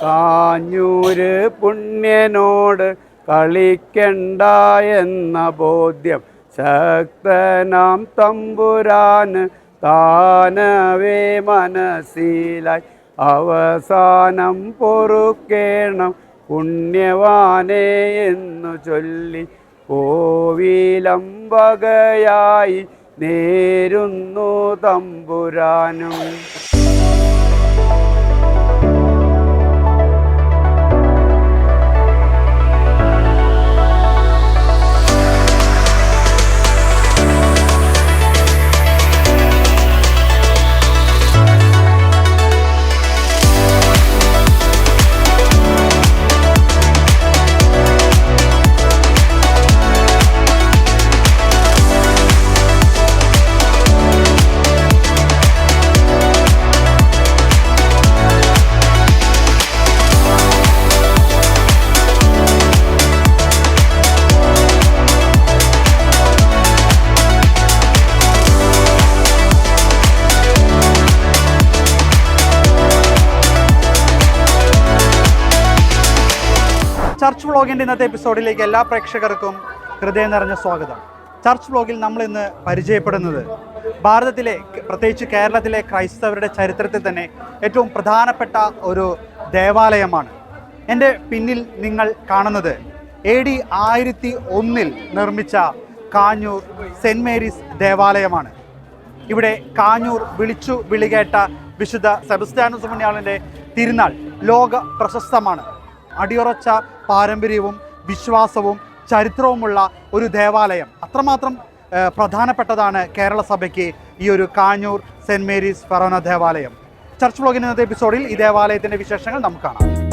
കാഞ്ഞൂര് പുണ്യനോട് കളിക്കണ്ട എന്ന ബോധ്യം ശക്തനാം തമ്പുരാന് താനവേ മനസ്സിലായി. അവസാനം പൊറുക്കേണം പുണ്യവാനെ എന്നു ചൊല്ലി കോവിലം വകയായി നേരുന്നു തമ്പുരാനും. വ്ളോഗിന്റെ ഇന്നത്തെ എപ്പിസോഡിലേക്ക് എല്ലാ പ്രേക്ഷകർക്കും ഹൃദയം നിറഞ്ഞ സ്വാഗതം. ചർച്ച് ബ്ലോഗിൽ നമ്മൾ ഇന്ന് പരിചയപ്പെടുന്നത് ഭാരതത്തിലെ പ്രത്യേകിച്ച് കേരളത്തിലെ ക്രൈസ്തവരുടെ ചരിത്രത്തിൽ തന്നെ ഏറ്റവും പ്രധാനപ്പെട്ട ഒരു ദേവാലയമാണ്. എന്റെ പിന്നിൽ നിങ്ങൾ കാണുന്നത് എ ഡി ആയിരത്തി ഒന്നിൽ നിർമ്മിച്ച കാഞ്ഞൂർ സെന്റ് മേരീസ് ദേവാലയമാണ്. ഇവിടെ കാഞ്ഞൂർ വിളിച്ചു വിളികേട്ട വിശുദ്ധ സെബസ്ത്യാനോസ് തിരുനാൾ ലോക പ്രശസ്തമാണ്. അടിയുറച്ച പാരമ്പര്യവും വിശ്വാസവും ചരിത്രവുമുള്ള ഒരു ദേവാലയം. അത്രമാത്രം പ്രധാനപ്പെട്ടതാണ് കേരള സഭയ്ക്ക് ഈ ഒരു കാഞ്ഞൂർ സെന്റ് മേരീസ് ഫെറോന ദേവാലയം. ചർച്ച് വ്ളോഗിന്റെ ഇന്നത്തെ എപ്പിസോഡിൽ ഈ ദേവാലയത്തിന്റെ വിശേഷങ്ങൾ നമുക്ക് കാണാം.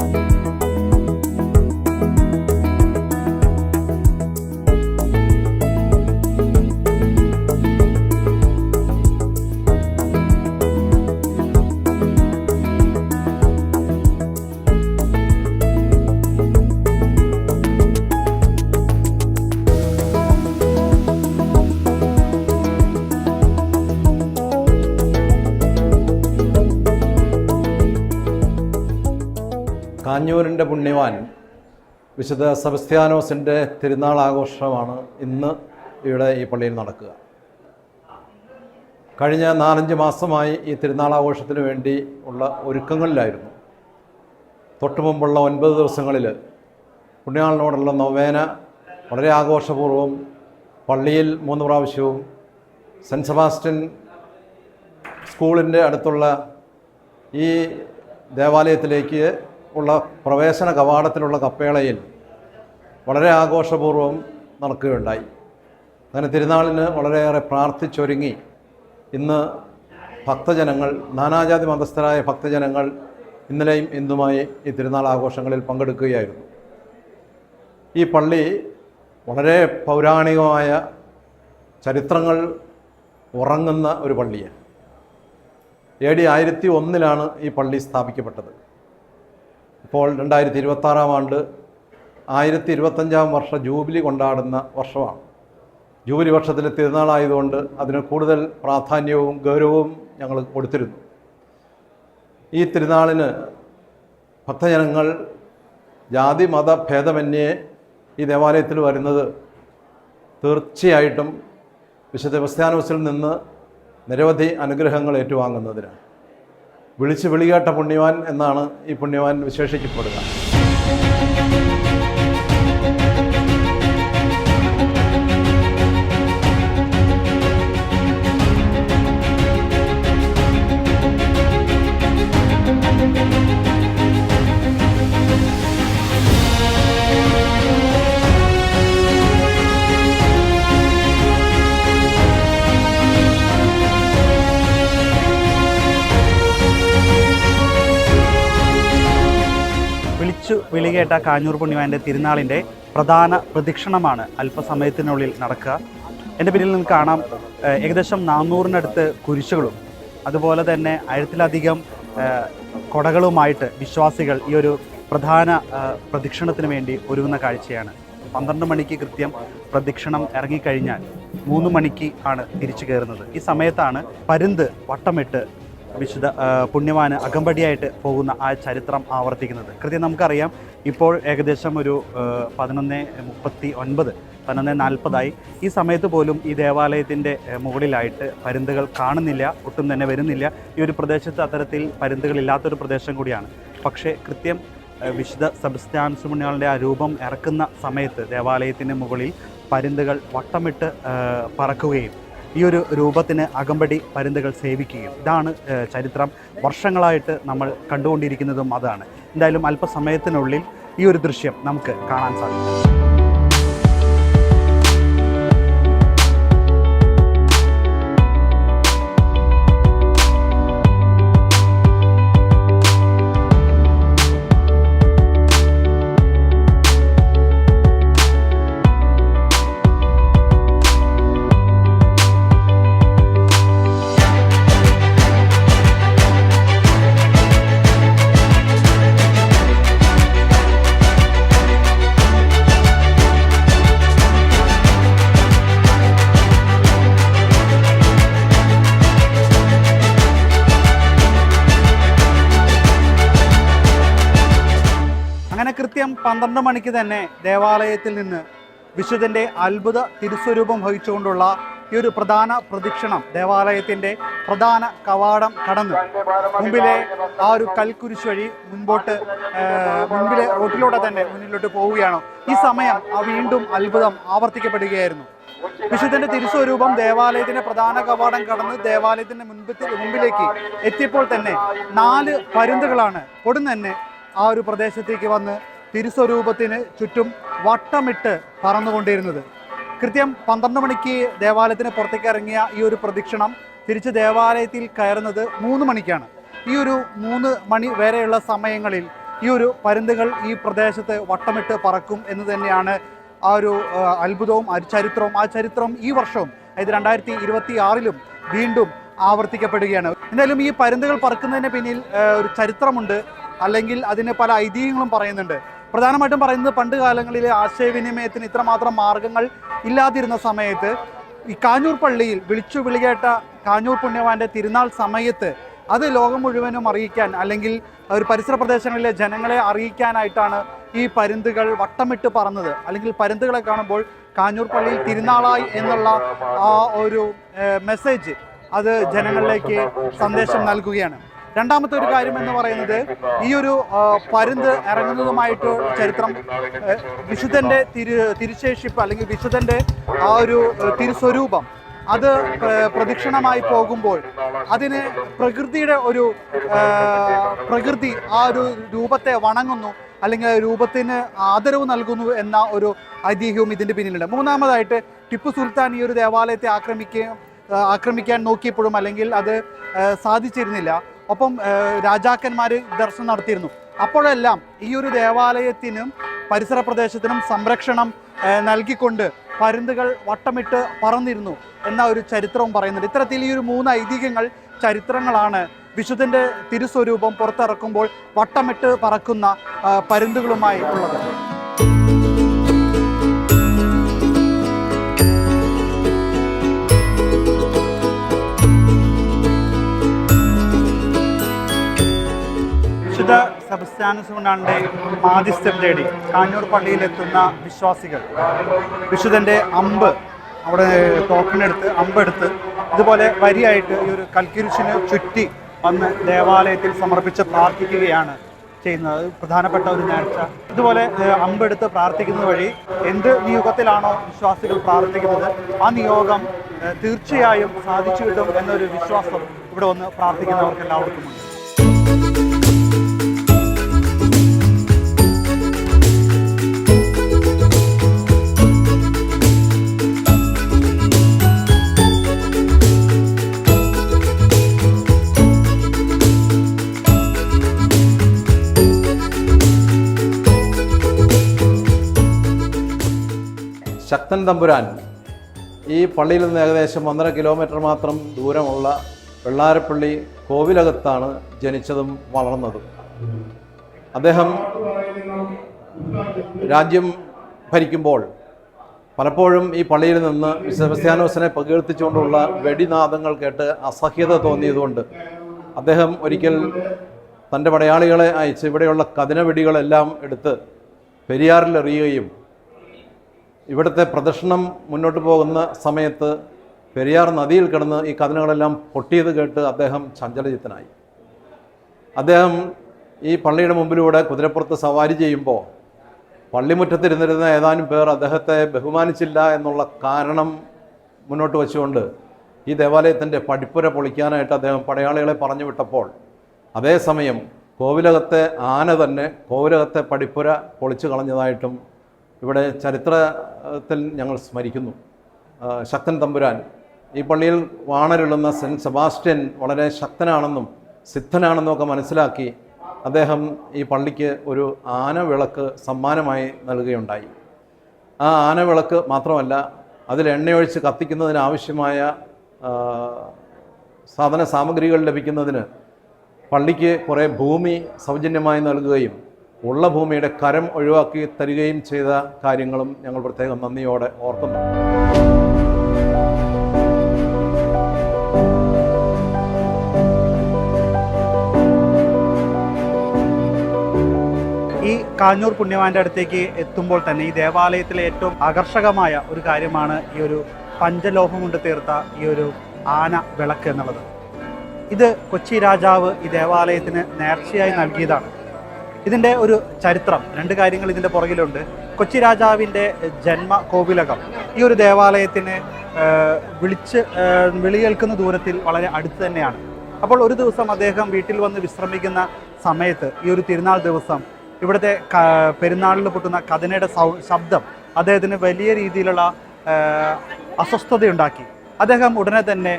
കാഞ്ഞൂരിന്റെ പുണ്യവാൻ വിശുദ്ധ സെബസ്ത്യാനോസിന്റെ തിരുനാൾ ആഘോഷമാണ് ഇന്ന് ഇവിടെ ഈ പള്ളിയിൽ നടക്കുക. കഴിഞ്ഞ നാലഞ്ച് മാസമായി ഈ തിരുനാൾ ആഘോഷത്തിന് വേണ്ടി ഉള്ള ഒരുക്കങ്ങളിലായിരുന്നു. തൊട്ടു മുമ്പുള്ള ഒൻപത് ദിവസങ്ങളിൽ പുണ്യാളിനോടുള്ള നൊവേന വളരെ ആഘോഷപൂർവം പള്ളിയിൽ മൂന്ന് പ്രാവശ്യവും സെന്റ് സെബാസ്റ്റ്യൻ സ്കൂളിന്റെ അടുത്തുള്ള ഈ ദേവാലയത്തിലേക്ക് ഉള്ള പ്രവേശന കവാടത്തിലുള്ള കപ്പേളയിൽ വളരെ ആഘോഷപൂർവം നടക്കുകയുണ്ടായി. അങ്ങനെ തിരുനാളിന് വളരെയേറെ പ്രാർത്ഥിച്ചൊരുങ്ങി. ഇന്ന് ഭക്തജനങ്ങൾ നാനാജാതി മതസ്ഥരായ ഭക്തജനങ്ങൾ ഇന്നലെയും ഇന്നുമായി ഈ തിരുനാൾ ആഘോഷങ്ങളിൽ പങ്കെടുക്കുകയായിരുന്നു. ഈ പള്ളി വളരെ പൗരാണികമായ ചരിത്രങ്ങൾ ഉറങ്ങുന്ന ഒരു പള്ളിയാണ്. എ ഡി ആയിരത്തി ഒന്നിലാണ് ഈ പള്ളി സ്ഥാപിക്കപ്പെട്ടത്. ഇപ്പോൾ രണ്ടായിരത്തി ഇരുപത്താറാം ആണ്ട് ആയിരത്തി ഇരുപത്തഞ്ചാം വർഷ ജൂബിലി കൊണ്ടാടുന്ന വർഷമാണ്. ജൂബിലി വർഷത്തിലെ തിരുനാളായതുകൊണ്ട് അതിന് കൂടുതൽ പ്രാധാന്യവും ഗൗരവവും ഞങ്ങൾ കൊടുത്തിരുന്നു. ഈ തിരുനാളിന് ഭക്തജനങ്ങൾ ജാതി മത ഭേദമന്യേ ഈ ദേവാലയത്തിൽ വരുന്നത് തീർച്ചയായിട്ടും വിശുദ്ധ ക്രിസ്ത്യാനോസിൽ നിന്ന് നിരവധി അനുഗ്രഹങ്ങൾ ഏറ്റുവാങ്ങുന്നതിനാണ്. വിളിച്ച് വിളികേട്ട പുണ്യവാൻ എന്നാണ് ഈ പുണ്യവാൻ വിശേഷിക്കപ്പെടുക. വിളിച്ചു വിളികേട്ട കാഞ്ഞൂർ പുണ്യവാന്റെ തിരുനാളിന്റെ പ്രധാന പ്രദക്ഷിണമാണ് അല്പസമയത്തിനുള്ളിൽ നടക്കുക. എന്റെ പിന്നിൽ നിന്ന് കാണാം ഏകദേശം നാനൂറിനടുത്ത് കുരിശുകളും അതുപോലെ തന്നെ ആയിരത്തിലധികം കൊടകളുമായിട്ട് വിശ്വാസികൾ ഈ ഒരു പ്രധാന പ്രദക്ഷിണത്തിന് വേണ്ടി ഒരുങ്ങുന്ന കാഴ്ചയാണ്. പന്ത്രണ്ട് മണിക്ക് കൃത്യം പ്രദക്ഷിണം ഇറങ്ങിക്കഴിഞ്ഞാൽ മൂന്ന് മണിക്ക് ആണ് തിരിച്ചു കയറുന്നത്. ഈ സമയത്താണ് പരുന്ത് വട്ടമിട്ട് വിശുദ്ധ പുണ്യവാന് അകമ്പടിയായിട്ട് പോകുന്ന ആ ചരിത്രം ആവർത്തിക്കുന്നത്. കൃത്യം നമുക്കറിയാം ഇപ്പോൾ ഏകദേശം ഒരു പതിനൊന്ന് മുപ്പത്തി ഒൻപത് പതിനൊന്ന് നാൽപ്പതായി. ഈ സമയത്ത് പോലും ഈ ദേവാലയത്തിന്റെ മുകളിലായിട്ട് പരുന്തുകൾ കാണുന്നില്ല ഒട്ടും തന്നെ വരുന്നില്ല. ഈ ഒരു പ്രദേശത്ത് അത്തരത്തിൽ പരുന്തുകളില്ലാത്തൊരു പ്രദേശം കൂടിയാണ്. പക്ഷേ കൃത്യം വിശുദ്ധ സെബസ്ത്യാൻ സുമണ്യാളുടെ ആ രൂപം ഇറക്കുന്ന സമയത്ത് ദേവാലയത്തിന്റെ മുകളിൽ പരുന്തുകൾ വട്ടമിട്ട് പറക്കുകയും ഈ ഒരു രൂപത്തിന് അകമ്പടി പരുന്തുകൾ സേവിക്കുകയും ഇതാണ് ചരിത്രം വർഷങ്ങളായിട്ട് നമ്മൾ കണ്ടുകൊണ്ടിരിക്കുന്നതും അതാണ്. എന്തായാലും അല്പസമയത്തിനുള്ളിൽ ഈ ഒരു ദൃശ്യം നമുക്ക് കാണാൻ സാധിക്കും. പന്ത്രണ്ട് മണിക്ക് തന്നെ ദേവാലയത്തിൽ നിന്ന് വിശുദ്ധന്റെ അത്ഭുത തിരുസ്വരൂപം വഹിച്ചുകൊണ്ടുള്ള ഈ ഒരു പ്രധാന പ്രദക്ഷിണം ദേവാലയത്തിന്റെ പ്രധാന കവാടം കടന്ന് മുമ്പിലെ ആ ഒരു കൽക്കുരിശ് വഴി മുൻപോട്ട് മുൻപിലെ റോട്ടിലൂടെ തന്നെ മുന്നിലോട്ട് പോവുകയാണ്. ഈ സമയം ആ വീണ്ടും അത്ഭുതം ആവർത്തിക്കപ്പെടുകയായിരുന്നു. വിശുദ്ധന്റെ തിരുസ്വരൂപം ദേവാലയത്തിന്റെ പ്രധാന കവാടം കടന്ന് ദേവാലയത്തിന്റെ മുൻപത്തിൽ മുമ്പിലേക്ക് എത്തിയപ്പോൾ തന്നെ നാല് പരുന്തുകളാണ് ഉടൻ തന്നെ ആ ഒരു പ്രദേശത്തേക്ക് വന്ന് തിരുസ്വരൂപത്തിന് ചുറ്റും വട്ടമിട്ട് പറന്നുകൊണ്ടിരുന്നത്. കൃത്യം പന്ത്രണ്ട് മണിക്ക് ദേവാലയത്തിന് പുറത്തേക്ക് ഇറങ്ങിയ ഈ ഒരു പ്രദക്ഷിണം തിരിച്ച് ദേവാലയത്തിൽ കയറുന്നത് മൂന്ന് മണിക്കാണ്. ഈ ഒരു മൂന്ന് മണി വരെയുള്ള സമയങ്ങളിൽ ഈ ഒരു പരുന്തുകൾ ഈ പ്രദേശത്ത് വട്ടമിട്ട് പറക്കും എന്ന് തന്നെയാണ് ആ ഒരു അത്ഭുതവും ചരിത്രവും ആ ചരിത്രം ഈ വർഷവും അതായത് രണ്ടായിരത്തി ഇരുപത്തി ആറിലും വീണ്ടും ആവർത്തിക്കപ്പെടുകയാണ്. എന്തായാലും ഈ പരുന്തുകൾ പറക്കുന്നതിന് പിന്നിൽ ഒരു ചരിത്രമുണ്ട്. അല്ലെങ്കിൽ അതിന് പല ഐതിഹ്യങ്ങളും പറയുന്നുണ്ട്. പ്രധാനമായിട്ടും പറയുന്നത് പണ്ട് കാലങ്ങളിലെ ആശയവിനിമയത്തിന് ഇത്രമാത്രം മാർഗങ്ങൾ ഇല്ലാതിരുന്ന സമയത്ത് ഈ കാഞ്ഞൂർ പള്ളിയിൽ വിളിച്ചു വിളികേട്ട കാഞ്ഞൂർ പുണ്യവാന്റെ തിരുനാൾ സമയത്ത് അത് ലോകം മുഴുവനും അറിയിക്കാൻ അല്ലെങ്കിൽ ഒരു പരിസര പ്രദേശങ്ങളിലെ ജനങ്ങളെ അറിയിക്കാനായിട്ടാണ് ഈ പരുന്തുകൾ വട്ടമിട്ട് പറന്നത്. അല്ലെങ്കിൽ പരുന്തുകളെ കാണുമ്പോൾ കാഞ്ഞൂർ പള്ളിയിൽ തിരുനാളായി എന്നുള്ള ആ ഒരു മെസ്സേജ് അത് ജനങ്ങളിലേക്ക് സന്ദേശം നൽകുകയാണ്. രണ്ടാമത്തെ ഒരു കാര്യം എന്ന് പറയുന്നത് ഈ ഒരു പരുന്ത് ഇറങ്ങുന്നതുമായിട്ട് ചരിത്രം വിശുദ്ധന്റെ തിരു തിരുശേഷിപ്പ് അല്ലെങ്കിൽ വിശുദ്ധന്റെ ആ ഒരു തിരുസ്വരൂപം അത് പ്രദക്ഷിണമായി പോകുമ്പോൾ അതിന് പ്രകൃതിയുടെ ഒരു പ്രകൃതി ആ ഒരു രൂപത്തെ വണങ്ങുന്നു അല്ലെങ്കിൽ രൂപത്തിന് ആദരവ് നൽകുന്നു എന്ന ഒരു ഐതിഹ്യവും ഇതിന്റെ പിന്നിലുണ്ട്. മൂന്നാമതായിട്ട് ടിപ്പു സുൽത്താൻ ഈ ഒരു ദേവാലയത്തെ ആക്രമിക്കുകയും ആക്രമിക്കാൻ നോക്കിയപ്പോഴും അല്ലെങ്കിൽ അത് സാധിച്ചിരുന്നില്ല. ഒപ്പം രാജാക്കന്മാർ ദർശനം നടത്തിയിരുന്നു. അപ്പോഴെല്ലാം ഈ ഒരു ദേവാലയത്തിനും പരിസര പ്രദേശത്തിനും സംരക്ഷണം നൽകിക്കൊണ്ട് പരുന്തുകൾ വട്ടമിട്ട് പറന്നിരുന്നു എന്ന ഒരു ചരിത്രവും പറയുന്നുണ്ട്. ഇത്തരത്തിൽ ഈ ഒരു മൂന്ന് ഐതിഹ്യങ്ങൾ ചരിത്രങ്ങളാണ്. വിശുദ്ധന്റെ തിരുസ്വരൂപം പുറത്തിറക്കുമ്പോൾ വട്ടമിട്ട് പറക്കുന്ന പരുന്തുകളുമായി ഉള്ളത്. വിശുദ്ധ സെബസ്ത്യാനസ് ആദിസ്ഥം തേടി കാഞ്ഞൂർ പള്ളിയിലെത്തുന്ന വിശ്വാസികൾ. വിശുദ്ധന്റെ അമ്പ് അവിടെ ടോക്കണെടുത്ത് അമ്പെടുത്ത് ഇതുപോലെ വരിയായിട്ട് ഈ ഒരു കൽക്കിരിശിന് ചുറ്റി വന്ന് ദേവാലയത്തിൽ സമർപ്പിച്ച് പ്രാർത്ഥിക്കുകയാണ് ചെയ്യുന്നത്. പ്രധാനപ്പെട്ട ഒരു നേർച്ച. ഇതുപോലെ അമ്പെടുത്ത് പ്രാർത്ഥിക്കുന്നത് വഴി എന്ത് നിയോഗത്തിലാണോ വിശ്വാസികൾ പ്രാർത്ഥിക്കുന്നത് ആ നിയോഗം തീർച്ചയായും സാധിച്ചു കിട്ടും എന്നൊരു വിശ്വാസം ഇവിടെ വന്ന് പ്രാർത്ഥിക്കുന്നവർക്ക് എല്ലാവർക്കും ഉണ്ട് ശക്തൻ തമ്പുരാൻ ഈ പള്ളിയിൽ നിന്ന് ഏകദേശം ഒന്നര കിലോമീറ്റർ മാത്രം ദൂരമുള്ള വെള്ളാരപ്പള്ളി കോവിലകത്താണ് ജനിച്ചതും വളർന്നതും. അദ്ദേഹം രാജ്യം ഭരിക്കുമ്പോൾ പലപ്പോഴും ഈ പള്ളിയിൽ നിന്ന് സെബസ്ത്യാനോസിനെ പ്രകീർത്തിച്ചുകൊണ്ടുള്ള വെടിനാദങ്ങൾ കേട്ട് അസഹ്യത തോന്നിയതുകൊണ്ട് അദ്ദേഹം ഒരിക്കൽ തന്റെ പടയാളികളെ അയച്ച് ഇവിടെയുള്ള കതിനവെടികളെല്ലാം എടുത്ത് പെരിയാറിൽ എറിയുകയും ഇവിടുത്തെ പ്രദർശനം മുന്നോട്ട് പോകുന്ന സമയത്ത് പെരിയാർ നദിയിൽ കിടന്ന് ഈ കഥനകളെല്ലാം പൊട്ടിയത് കേട്ട് അദ്ദേഹം ചഞ്ചലചിത്തനായി. അദ്ദേഹം ഈ പള്ളിയുടെ മുമ്പിലൂടെ കുതിരപ്പുറത്ത് സവാരി ചെയ്യുമ്പോൾ പള്ളിമുറ്റത്തിരുന്നിരുന്ന ഏതാനും പേർ അദ്ദേഹത്തെ ബഹുമാനിച്ചില്ല എന്നുള്ള കാരണം മുന്നോട്ട് വെച്ചുകൊണ്ട് ഈ ദേവാലയത്തിന്റെ പടിപ്പുര പൊളിക്കാനായിട്ട് അദ്ദേഹം പടയാളികളെ പറഞ്ഞു വിട്ടപ്പോൾ അതേസമയം കോവിലകത്തെ ആന തന്നെ കോവിലകത്തെ പടിപ്പുര പൊളിച്ചു കളഞ്ഞതായിട്ടും ഇവിടെ ചരിത്രത്തിൽ ഞങ്ങൾ സ്മരിക്കുന്നു. ശക്തൻ തമ്പുരാൻ. ഈ പള്ളിയിൽ വാണരുളുന്ന സെന്റ് സെബാസ്റ്റ്യൻ വളരെ ശക്തനാണെന്നും സിദ്ധനാണെന്നും ഒക്കെ മനസ്സിലാക്കി അദ്ദേഹം ഈ പള്ളിക്ക് ഒരു ആനവിളക്ക് സമ്മാനമായി നൽകുകയുണ്ടായി. ആ ആനവിളക്ക് മാത്രമല്ല അതിൽ എണ്ണയൊഴിച്ച് കത്തിക്കുന്നതിനാവശ്യമായ സാധന സാമഗ്രികൾ ലഭിക്കുന്നതിന് പള്ളിക്ക് കുറേ ഭൂമി സൗജന്യമായി നൽകുകയും ഉള്ള ഭൂമിയുടെ കരം ഒഴിവാക്കി തരികയും ചെയ്ത കാര്യങ്ങളും ഞങ്ങൾ പ്രത്യേകം നന്ദിയോടെ ഓർക്കുന്നു. ഈ കാഞ്ഞൂർ പുണ്യവാന്റെ അടുത്തേക്ക് എത്തുമ്പോൾ തന്നെ ഈ ദേവാലയത്തിലെ ഏറ്റവും ആകർഷകമായ ഒരു കാര്യമാണ് ഈ ഒരു പഞ്ചലോഹം കൊണ്ട് തീർത്ത ഈ ഒരു ആന വിളക്ക് എന്നുള്ളത്. ഇത് കൊച്ചി രാജാവ് ഈ ദേവാലയത്തിന് നേർച്ചയായി നൽകിയതാണ്. ഇതിന്റെ ഒരു ചരിത്രം രണ്ട് കാര്യങ്ങൾ ഇതിന്റെ പുറകിലുണ്ട്. കൊച്ചി രാജാവിന്റെ ജന്മ കോവിലകം. ഈ ഒരു ദേവാലയത്തിന് വിളിച്ച് വിളികേൽക്കുന്ന ദൂരത്തിൽ വളരെ അടുത്ത് തന്നെയാണ്. അപ്പോൾ ഒരു ദിവസം അദ്ദേഹം വീട്ടിൽ വന്ന് വിശ്രമിക്കുന്ന സമയത്ത് ഈ ഒരു തിരുനാൾ ദിവസം ഇവിടുത്തെ പെരുന്നാളിൽ പൊട്ടുന്ന കഥനയുടെ ശബ്ദം അദ്ദേഹത്തിന് വലിയ രീതിയിലുള്ള അസ്വസ്ഥതയുണ്ടാക്കി. അദ്ദേഹം ഉടനെ തന്നെ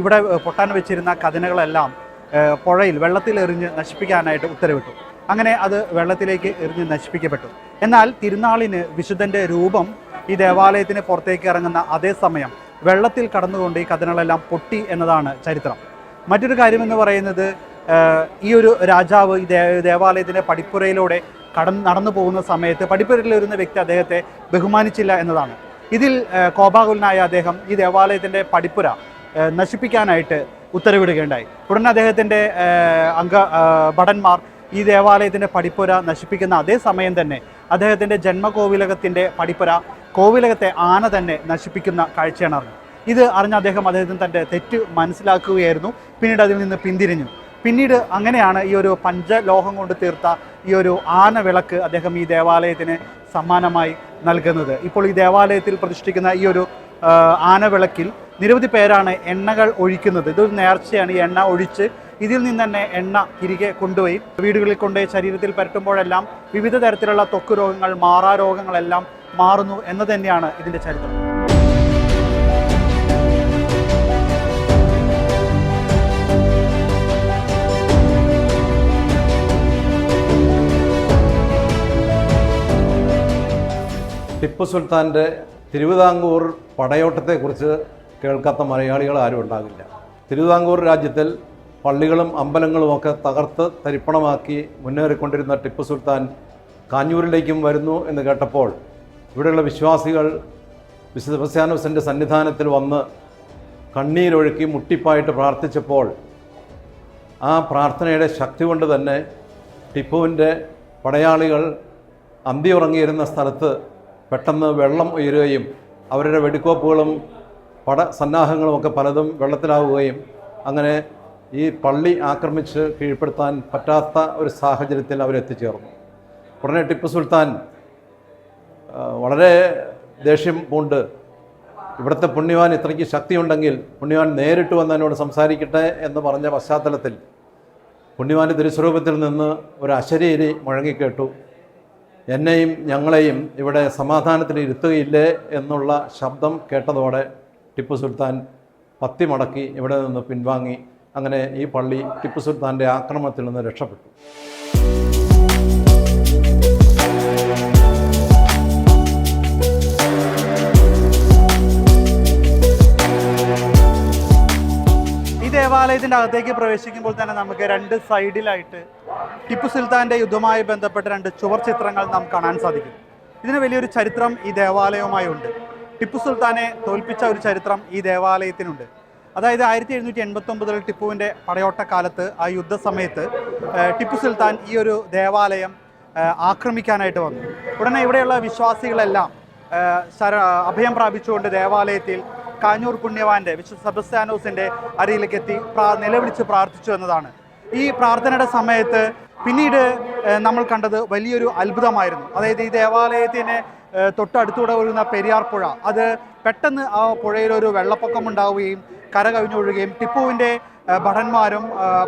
ഇവിടെ പൊട്ടാൻ വെച്ചിരുന്ന കഥനകളെല്ലാം പുഴയിൽ വെള്ളത്തിൽ എറിഞ്ഞ് നശിപ്പിക്കാനായിട്ട് ഉത്തരവിട്ടു. അങ്ങനെ അത് വെള്ളത്തിലേക്ക് എറിഞ്ഞ് നശിപ്പിക്കപ്പെട്ടു. എന്നാൽ തിരുനാളിന് വിശുദ്ധന്റെ രൂപം ഈ ദേവാലയത്തിന് പുറത്തേക്ക് ഇറങ്ങുന്ന അതേ സമയം വെള്ളത്തിൽ കടന്നുകൊണ്ട് ഈ കഥനകളെല്ലാം പൊട്ടി എന്നതാണ് ചരിത്രം. മറ്റൊരു കാര്യമെന്ന് പറയുന്നത് ഈ ഒരു രാജാവ് ഈ ദേവാലയത്തിന്റെ പടിപ്പുരയിലൂടെ കടന്ന് നടന്നു പോകുന്ന സമയത്ത് പടിപ്പുരയിൽ വരുന്ന വ്യക്തി അദ്ദേഹത്തെ ബഹുമാനിച്ചില്ല എന്നതാണ്. ഇതിൽ കോപാകുലനായ അദ്ദേഹം ഈ ദേവാലയത്തിന്റെ പടിപ്പുര നശിപ്പിക്കാനായിട്ട് ഉത്തരവിടുകയുണ്ടായി. ഉടനെ അദ്ദേഹത്തിന്റെ അംഗ ഭടന്മാർ ഈ ദേവാലയത്തിന്റെ പടിപ്പുര നശിപ്പിക്കുന്ന അതേ സമയം തന്നെ അദ്ദേഹത്തിന്റെ ജന്മകോവിലകത്തിന്റെ പടിപ്പുര കോവിലകത്തെ ആന തന്നെ നശിപ്പിക്കുന്ന കാഴ്ചയാണ് അറിഞ്ഞത് ഇത് അറിഞ്ഞ അദ്ദേഹം അദ്ദേഹത്തിന് തന്റെ തെറ്റ് മനസ്സിലാക്കുകയായിരുന്നു. പിന്നീട് അതിൽ നിന്ന് പിന്തിരിഞ്ഞു. പിന്നീട് അങ്ങനെയാണ് ഈ ഒരു പഞ്ചലോഹം കൊണ്ട് തീർത്ത ഈ ഒരു ആന വിളക്ക് അദ്ദേഹം ഈ ദേവാലയത്തിന് സമ്മാനമായി നൽകുന്നത്. ഇപ്പോൾ ഈ ദേവാലയത്തിൽ പ്രതിഷ്ഠിക്കുന്ന ഈ ഒരു ആന വിളക്കിൽ നിരവധി പേരാണ് എണ്ണകൾ ഒഴിക്കുന്നത്. ഇതൊരു നേർച്ചയാണ് ഈ എണ്ണ ഒഴിച്ച് ഇതിൽ നിന്ന് തന്നെ എണ്ണ തിരികെ കൊണ്ടുപോയി. വീടുകളിൽ കൊണ്ട് ശരീരത്തിൽ പരട്ടുമ്പോഴെല്ലാം വിവിധ തരത്തിലുള്ള ത്വക്ക് രോഗങ്ങൾ മാറാ രോഗങ്ങളെല്ലാം മാറുന്നു എന്ന് തന്നെയാണ് ഇതിന്റെ ചരിത്രം. ടിപ്പു സുൽത്താന്റെ തിരുവിതാംകൂർ പടയോട്ടത്തെക്കുറിച്ച് കേൾക്കാത്ത മലയാളികൾ ആരും ഉണ്ടാകില്ല. തിരുവിതാംകൂർ രാജ്യത്തിൽ പള്ളികളും അമ്പലങ്ങളും ഒക്കെ തകർത്ത് തരിപ്പണമാക്കി മുന്നേറിക്കൊണ്ടിരുന്ന ടിപ്പു സുൽത്താൻ കാഞ്ഞൂരിലേക്കും വരുന്നു എന്ന് കേട്ടപ്പോൾ ഇവിടെയുള്ള വിശ്വാസികൾ വിശുദ്ധ സന്നിധാനത്തിൽ വന്ന് കണ്ണീരൊഴുക്കി മുട്ടിപ്പായിട്ട് പ്രാർത്ഥിച്ചപ്പോൾ ആ പ്രാർത്ഥനയുടെ ശക്തി കൊണ്ട് തന്നെ ടിപ്പുവിന്റെ പടയാളികൾ അന്തി ഉറങ്ങിയിരുന്ന സ്ഥലത്ത് പെട്ടെന്ന് വെള്ളം ഉയരുകയും അവരുടെ വെടിക്കോപ്പുകളും പട സന്നാഹങ്ങളുമൊക്കെ പലതും വെള്ളത്തിലാവുകയും അങ്ങനെ ഈ പള്ളി ആക്രമിച്ച് കീഴ്പ്പെടുത്താൻ പറ്റാത്ത ഒരു സാഹചര്യത്തിൽ അവരെത്തിച്ചേർന്നു. ഉടനെ ടിപ്പു സുൽത്താൻ വളരെ ദേഷ്യം പൂണ്ട് ഇവിടുത്തെ പുണ്യവാൻ ഇത്രയ്ക്ക് ശക്തിയുണ്ടെങ്കിൽ പുണ്യവാൻ നേരിട്ട് വന്ന് എന്നോട് സംസാരിക്കട്ടെ എന്ന് പറഞ്ഞ പശ്ചാത്തലത്തിൽ പുണ്യവാന്റെ തിരുസ്വരൂപത്തിൽ നിന്ന് ഒരു അശരീരി മുഴങ്ങിക്കേട്ടു. എന്നെയും ഞങ്ങളെയും ഇവിടെ സമാധാനത്തിൽ ഇരുത്തുകയില്ലേ എന്നുള്ള ശബ്ദം കേട്ടതോടെ ടിപ്പു സുൽത്താൻ പത്തി മടക്കി ഇവിടെ നിന്ന് പിൻവാങ്ങി. അങ്ങനെ ഈ പള്ളി ടിപ്പു സുൽത്താന്റെ ആക്രമണത്തിൽ നിന്ന് രക്ഷപ്പെട്ടു. ഈ ദേവാലയത്തിന്റെ അകത്തേക്ക് പ്രവേശിക്കുമ്പോൾ തന്നെ നമുക്ക് രണ്ട് സൈഡിലായിട്ട് ടിപ്പു സുൽത്താന്റെ യുദ്ധമായി ബന്ധപ്പെട്ട രണ്ട് ചുവർ ചിത്രങ്ങൾ നാം കാണാൻ സാധിക്കും. ഇതിന് വലിയൊരു ചരിത്രം ഈ ദേവാലയവുമായി ഉണ്ട് ടിപ്പു സുൽത്താനെ തോൽപ്പിച്ച ഒരു ചരിത്രം ഈ ദേവാലയത്തിനുണ്ട്. അതായത് ആയിരത്തി എഴുന്നൂറ്റി എൺപത്തി ഒമ്പതിൽ ടിപ്പുവിന്റെ പടയോട്ടക്കാലത്ത് ആ യുദ്ധസമയത്ത് ടിപ്പു സുൽത്താൻ ഈ ഒരു ദേവാലയം ആക്രമിക്കാനായിട്ട് വന്നു. ഉടനെ ഇവിടെയുള്ള വിശ്വാസികളെല്ലാം ശര അഭയം പ്രാപിച്ചുകൊണ്ട് ദേവാലയത്തിൽ കാഞ്ഞൂർ പുണ്യവാന്റെ വിശുദ്ധ സെബസ്ത്യാനോസിന്റെ അരിയിലേക്ക് എത്തി പ്രാ നിലവിളിച്ച് പ്രാർത്ഥിച്ചു എന്നതാണ്. ഈ പ്രാർത്ഥനയുടെ സമയത്ത് പിന്നീട് നമ്മൾ കണ്ടത് വലിയൊരു അത്ഭുതമായിരുന്നു. അതായത് ഈ ദേവാലയത്തിന് തൊട്ടടുത്തൂടെ ഒഴുകുന്ന പെരിയാർ പുഴ. അത് പെട്ടെന്ന് ആ പുഴയിലൊരു വെള്ളപ്പൊക്കം ഉണ്ടാവുകയും കര കവിഞ്ഞൊഴുകുകയും ടിപ്പുവിന്റെ ഭടന്മാരും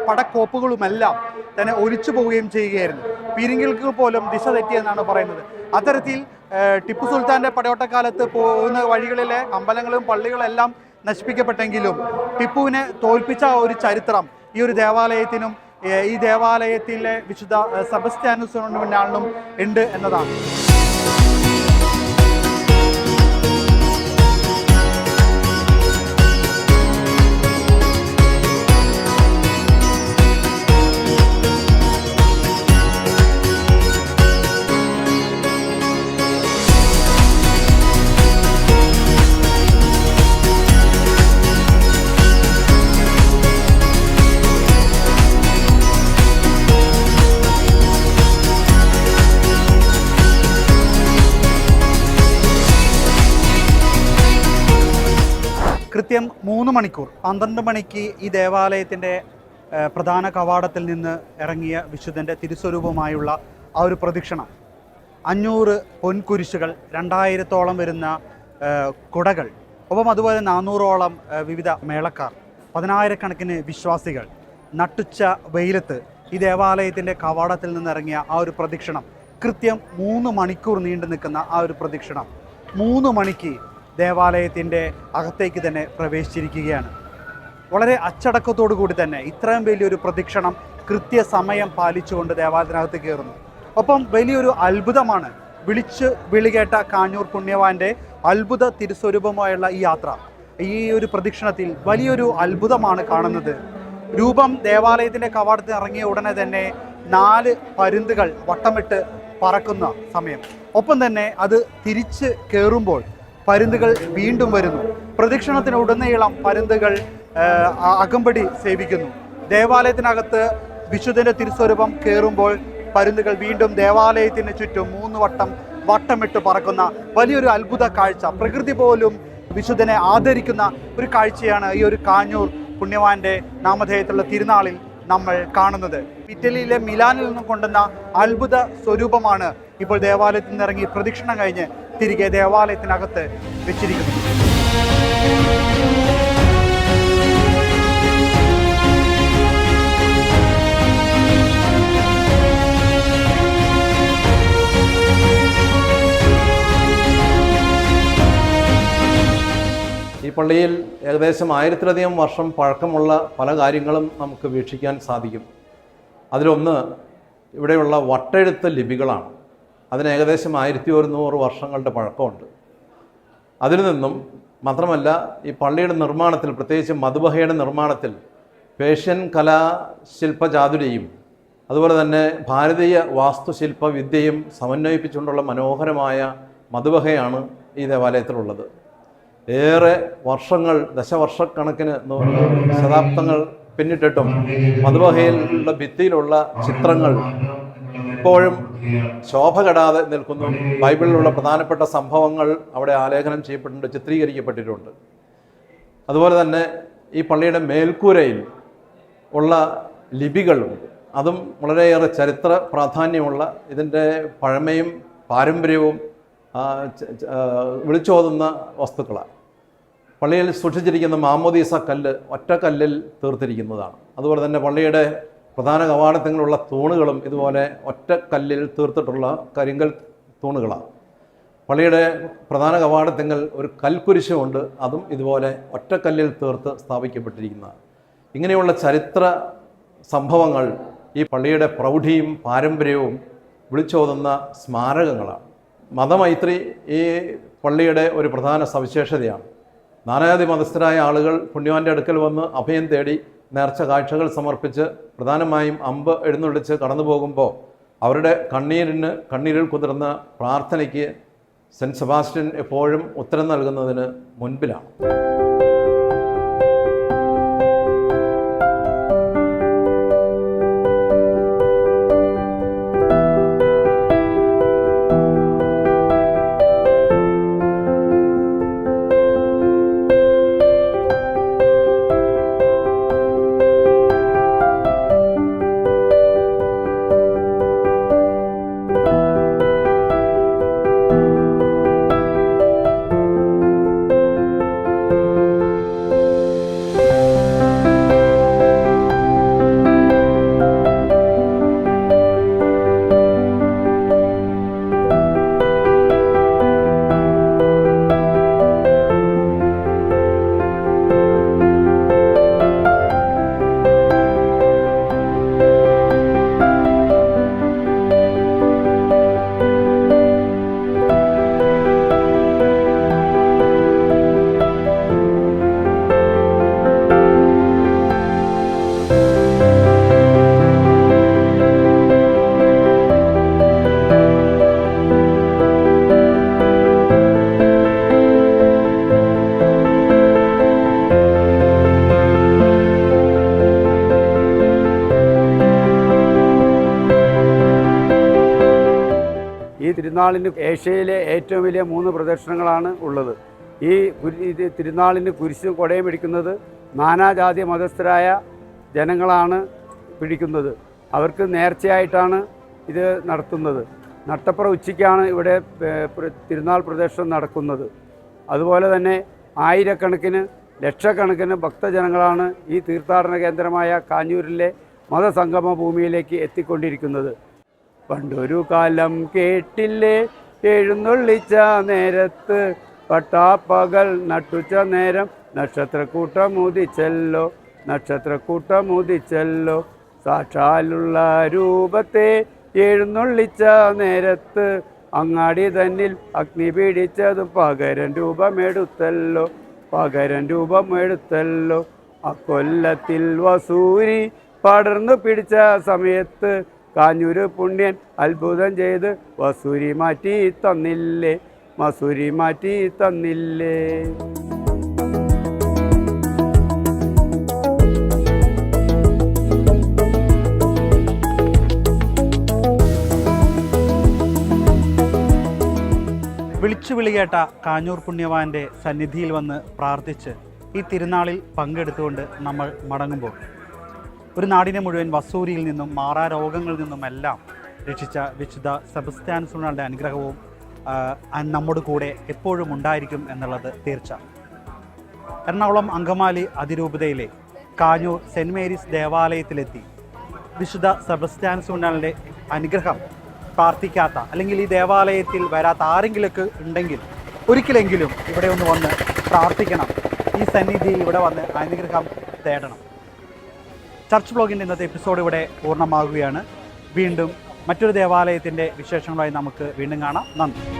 പടക്കോപ്പുകളുമെല്ലാം തന്നെ ഒലിച്ചു പോവുകയും ചെയ്യുകയായിരുന്നു. പീരിങ്കിൽക്ക് പോലും ദിശ തെറ്റിയെന്നാണ് പറയുന്നത്. അത്തരത്തിൽ ടിപ്പു സുൽത്താന്റെ പടയോട്ടക്കാലത്ത് പോകുന്ന വഴികളിലെ അമ്പലങ്ങളും പള്ളികളെല്ലാം നശിപ്പിക്കപ്പെട്ടെങ്കിലും ടിപ്പുവിനെ തോൽപ്പിച്ച ഒരു ചരിത്രം ഈ ഒരു ദേവാലയത്തിനും ഈ ദേവാലയത്തിലെ വിശുദ്ധ സബസ്റ്റാനുസിനും ഉണ്ട് എന്നതാണ്. കൃത്യം മൂന്ന് മണിക്കൂർ പന്ത്രണ്ട് മണിക്ക് ഈ ദേവാലയത്തിന്റെ പ്രധാന കവാടത്തിൽ നിന്ന് ഇറങ്ങിയ വിശുദ്ധന്റെ തിരുസ്വരൂപമായുള്ള ആ ഒരു പ്രദക്ഷിണം. അഞ്ഞൂറ് പൊൻകുരിശുകൾ രണ്ടായിരത്തോളം വരുന്ന കുടകൾ ഒപ്പം അതുപോലെ നാനൂറോളം വിവിധ മേളക്കാർ പതിനായിരക്കണക്കിന് വിശ്വാസികൾ നട്ടുച്ച വെയിലത്ത് ഈ ദേവാലയത്തിന്റെ കവാടത്തിൽ നിന്നിറങ്ങിയ ആ ഒരു പ്രദക്ഷിണം. കൃത്യം മൂന്ന് മണിക്കൂർ നീണ്ടു നിൽക്കുന്ന ആ ഒരു പ്രദക്ഷിണം. മൂന്ന് മണിക്ക് ദേവാലയത്തിന്റെ അകത്തേക്ക് തന്നെ പ്രവേശിച്ചിരിക്കുകയാണ്. വളരെ അച്ചടക്കത്തോടു കൂടി തന്നെ ഇത്രയും വലിയൊരു പ്രദക്ഷിണം കൃത്യസമയം പാലിച്ചുകൊണ്ട് ദേവാലയത്തിനകത്ത് കയറുന്നു. ഒപ്പം വലിയൊരു അത്ഭുതമാണ് വിളിച്ച് വിളികേട്ട കാഞ്ഞൂർ പുണ്യവാന്റെ അത്ഭുത തിരുസ്വരൂപമായുള്ള ഈ യാത്ര. ഈ ഒരു പ്രദക്ഷിണത്തിൽ വലിയൊരു അത്ഭുതമാണ് കാണുന്നത്. രൂപം ദേവാലയത്തിന്റെ കവാടത്തിൽ ഇറങ്ങിയ ഉടനെ തന്നെ നാല് പരുന്തുകൾ വട്ടമിട്ട് പറക്കുന്ന സമയം. ഒപ്പം തന്നെ അത് തിരിച്ച് കയറുമ്പോൾ പരുന്തുകൾ വീണ്ടും വരുന്നു. പ്രദക്ഷിണത്തിന് ഉടനീളം പരുന്തുകൾ അകമ്പടി സേവിക്കുന്നു. ദേവാലയത്തിനകത്ത് വിശുദ്ധന്റെ തിരുസ്വരൂപം കയറുമ്പോൾ പരുന്തുകൾ വീണ്ടും ദേവാലയത്തിന് ചുറ്റും മൂന്ന് വട്ടം വട്ടമിട്ട് പറക്കുന്ന വലിയൊരു അത്ഭുത കാഴ്ച. പ്രകൃതി പോലും വിശുദ്ധനെ ആദരിക്കുന്ന ഒരു കാഴ്ചയാണ് ഈ ഒരു കാഞ്ഞൂർ പുണ്യവാന്റെ നാമധേയത്തിലുള്ള തിരുനാളിൽ നമ്മൾ കാണുന്നത്. ഇറ്റലിയിലെ മിലാനിൽ നിന്നും കൊണ്ടുവന്ന അത്ഭുത സ്വരൂപമാണ് ഇപ്പോൾ ദേവാലയത്തിൽ നിന്ന് ഇറങ്ങി പ്രദക്ഷിണം കഴിഞ്ഞ് തിരികെ ദേവാലയത്തിനകത്ത് വെച്ചിരിക്കുന്നു. ഈ പള്ളിയിൽ ഏകദേശം ആയിരത്തിലധികം വർഷം പഴക്കമുള്ള പല കാര്യങ്ങളും നമുക്ക് വീക്ഷിക്കാൻ സാധിക്കും. അതിലൊന്ന് ഇവിടെയുള്ള വട്ടെഴുത്ത് ലിപികളാണ്. അതിന് ഏകദേശം ആയിരത്തി ഒരുന്നൂറ് വർഷങ്ങളുടെ പഴക്കമുണ്ട്. അതിൽ നിന്നും മാത്രമല്ല ഈ പള്ളിയുടെ നിർമ്മാണത്തിൽ പ്രത്യേകിച്ച് മധുബഹയുടെ നിർമ്മാണത്തിൽ പേഷ്യൻ കലാശില്പചാതുരിയും അതുപോലെ തന്നെ ഭാരതീയ വാസ്തുശില്പ വിദ്യയും സമന്വയിപ്പിച്ചുകൊണ്ടുള്ള മനോഹരമായ മധുബഹയാണ് ഈ ദേവാലയത്തിലുള്ളത്. ഏറെ വർഷങ്ങൾ ദശവർഷക്കണക്കിന് ശതാബ്ദങ്ങൾ പിന്നിട്ടിട്ടും മധുബഹയിലുള്ള ഭിത്തിയിലുള്ള ചിത്രങ്ങൾ ഇപ്പോഴും ശോഭ കെടാതെ നിൽക്കുന്നു. ബൈബിളിലുള്ള പ്രധാനപ്പെട്ട സംഭവങ്ങൾ അവിടെ ആലേഖനം ചെയ്യപ്പെട്ടിട്ടുണ്ട് ചിത്രീകരിക്കപ്പെട്ടിട്ടുണ്ട്. അതുപോലെ തന്നെ ഈ പള്ളിയുടെ മേൽക്കൂരയിൽ ഉള്ള ലിപികളും അതും വളരെയേറെ ചരിത്ര പ്രാധാന്യമുള്ള ഇതിന്റെ പഴമയും പാരമ്പര്യവും വിളിച്ചോതുന്ന വസ്തുക്കളാണ്. പള്ളിയിൽ സൂക്ഷിച്ചിരിക്കുന്ന മാമോദീസ കല്ല് ഒറ്റ കല്ലിൽ തീർത്തിരിക്കുന്നതാണ്. അതുപോലെ തന്നെ പള്ളിയുടെ പ്രധാന കവാടത്തിലുള്ള തൂണുകളും ഇതുപോലെ ഒറ്റ കല്ലിൽ തീർത്തിട്ടുള്ള കരിങ്കൽ തൂണുകളാണ്. പള്ളിയുടെ പ്രധാന കവാടത്തിങ്കൽ ഒരു കൽക്കുരിശുമുണ്ട് അതും ഇതുപോലെ ഒറ്റക്കല്ലിൽ തീർത്ത് സ്ഥാപിക്കപ്പെട്ടിരിക്കുന്നതാണ്. ഇങ്ങനെയുള്ള ചരിത്ര സംഭവങ്ങൾ ഈ പള്ളിയുടെ പ്രൗഢിയും പാരമ്പര്യവും വിളിച്ചോതുന്ന സ്മാരകങ്ങളാണ്. മതമൈത്രി ഈ പള്ളിയുടെ ഒരു പ്രധാന സവിശേഷതയാണ്. നാനാജാതി മതസ്ഥരായ ആളുകൾ പുണ്യവാന്റെ അടുക്കൽ വന്ന് അഭയം തേടി നേർച്ച കാഴ്ചകൾ സമർപ്പിച്ച് പ്രധാനമായും അമ്പ് എഴുന്നള്ളിച്ച് കടന്നു പോകുമ്പോൾ അവരുടെ കണ്ണീരിന് കണ്ണീരിൽ കുതിർന്ന പ്രാർത്ഥനയ്ക്ക് സെന്റ് സെബാസ്റ്റ്യൻ എപ്പോഴും ഉത്തരം നൽകുന്നതിന് മുൻപിലാണ്. തിരുനാളിന് ഏഷ്യയിലെ ഏറ്റവും വലിയ മൂന്ന് പ്രദക്ഷിണങ്ങളാണ് ഉള്ളത്. ഈ തിരുനാളിന് കുരിശും കൊടയും പിടിക്കുന്നത് നാനാജാതി മതസ്ഥരായ ജനങ്ങളാണ് പിടിക്കുന്നത്. അവർക്ക് നേർച്ചയായിട്ടാണ് ഇത് നടത്തുന്നത്. നട്ടപ്പുറ ഉച്ചയ്ക്കാണ് ഇവിടെ തിരുനാൾ പ്രദക്ഷിണം നടക്കുന്നത്. അതുപോലെ തന്നെ ആയിരക്കണക്കിന് ലക്ഷക്കണക്കിന് ഭക്തജനങ്ങളാണ് ഈ തീർത്ഥാടന കേന്ദ്രമായ കാഞ്ഞൂരിലെ മതസംഗമ ഭൂമിയിലേക്ക് എത്തിക്കൊണ്ടിരിക്കുന്നത്. പണ്ടൊരു കാലം കേട്ടില്ലേ? എഴുന്നള്ളിച്ച നേരത്ത് പട്ടാപ്പകൽ നട്ടുച്ച നേരം നക്ഷത്രക്കൂട്ടം ഉദിച്ചല്ലോ നക്ഷത്രക്കൂട്ടം ഉദിച്ചല്ലോ സാക്ഷാലുള്ള രൂപത്തെ എഴുന്നള്ളിച്ച നേരത്ത് അങ്ങാടി തന്നിൽ അഗ്നി പീഡിച്ചതും പകരം രൂപമെടുത്തല്ലോ പകരം രൂപമെടുത്തല്ലോ. അക്കൊല്ലത്തിൽ വസൂരി പടർന്നു പിടിച്ച സമയത്ത് കാഞ്ഞൂര് പുണ്യൻ അത്ഭുതം ചെയ്ത് വസൂരി മാറ്റി തന്നില്ലേ? മസൂരി മാറ്റി തന്നില്ലേ? വിളിച്ചു വിളികേട്ട കാഞ്ഞൂർ പുണ്യവാന്റെ സന്നിധിയിൽ വന്ന് പ്രാർത്ഥിച്ച് ഈ തിരുനാളിൽ പങ്കെടുത്തുകൊണ്ട് നമ്മൾ മടങ്ങുമ്പോൾ ഒരു നാടിനെ മുഴുവൻ വസൂരിയിൽ നിന്നും മാറാ രോഗങ്ങളിൽ നിന്നുമെല്ലാം രക്ഷിച്ച വിശുദ്ധ സെബസ്ത്യാൻസുകളുടെ അനുഗ്രഹവും നമ്മുടെ കൂടെ എപ്പോഴും ഉണ്ടായിരിക്കും എന്നുള്ളത് തീർച്ച. എറണാകുളം അങ്കമാലി അതിരൂപതയിലെ കാഞ്ഞൂർ സെന്റ് മേരീസ് ദേവാലയത്തിലെത്തി വിശുദ്ധ സെബസ്ത്യാൻസുണ്ടാളിന്റെ അനുഗ്രഹം പ്രാർത്ഥിക്കാത്ത അല്ലെങ്കിൽ ഈ ദേവാലയത്തിൽ വരാത്ത ആരെങ്കിലൊക്കെ ഉണ്ടെങ്കിൽ ഒരിക്കലെങ്കിലും ഇവിടെ ഒന്ന് വന്ന് പ്രാർത്ഥിക്കണം. ഈ സന്നിധി ഇവിടെ വന്ന് അനുഗ്രഹം തേടണം. ചർച്ച് ബ്ലോഗിന്റെ ഇന്നത്തെ എപ്പിസോഡ് ഇവിടെ പൂർണമാകുകയാണ്. വീണ്ടും മറ്റൊരു ദേവാലയത്തിന്റെ വിശേഷങ്ങളായി നമുക്ക് വീണ്ടും കാണാം. നന്ദി.